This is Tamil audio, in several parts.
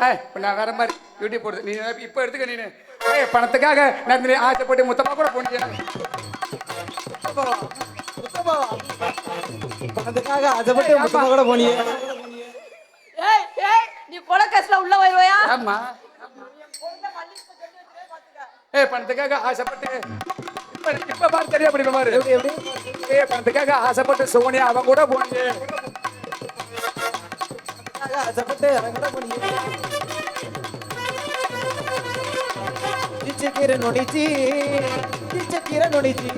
ஏய், இப்ப நான் வேற மாதிரி யூடியூப் போடுது. நீ இப்ப எடுத்துக்க நீனு. ஏய் பணத்துக்காக நான் நீ ஆசைப்பட்டு முத்தமா கூட போனியா பணத்துக்காக ஆசைப்பட்டு முத்தமா கூட போனியே ஏய் ஏய் நீ கொலை கேஸ்ல உள்ள வருவாயா? ஆமா. ஏய் பணத்துக்காக ஆசைப்பட்டு இப்ப பாரு தெரியா அப்படி பாரு பணத்துக்காக ஆசைப்பட்டு சோனியா அவன் கூட போனியே பணத்துக்காக ஆசைப்பட்டு அவன் கூட போனியே சிச்சக்கீரை நொடிச்சி சிச்சக்கீரை நொடிச்சி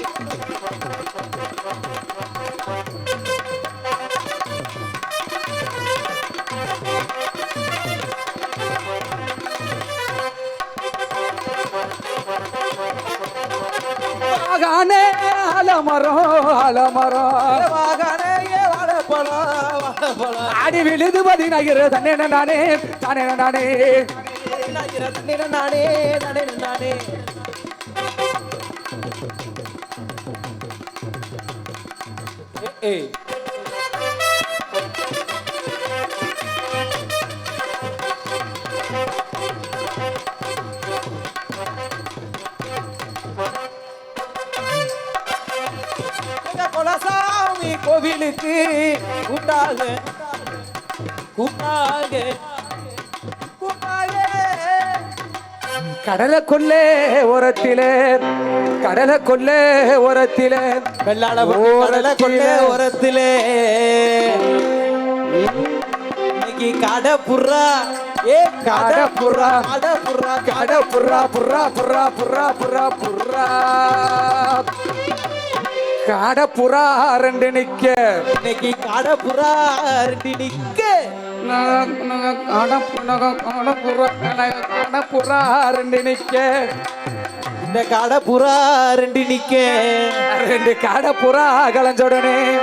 ஆகானே அலமரம் அலமரம். வாகனே ஆடி விழுது மதி நகிர தன்னே நானே தானே நானே நானே. நானே நானே நானே ஏய் குலசாமி கோவிலுக்கு கூட்டாக கூட்டாக கூட்டாக கடலைக்குள்ளே ஓரத்திலே கடலைக்குள்ளே ஓரத்திலே வெள்ளாட கடல கொள்ள ஓரத்திலே. இன்னைக்கு கடை புறா ஏ கடை புறா கடை புறா கட புறா புறா புறா புறா புறா புறா. காட புறா ரெண்டு நிக்க. இன்னைக்கு கடை புறா ரெண்டு நிக்க. நக- நக- காட பு- நக- காட புறா நக- காட புறா ரெண்டு நிக்க. இந்த கடை புறா ரெண்டு நிக்க. ரெண்டு காட புறா கலைஞ்ச உடனே.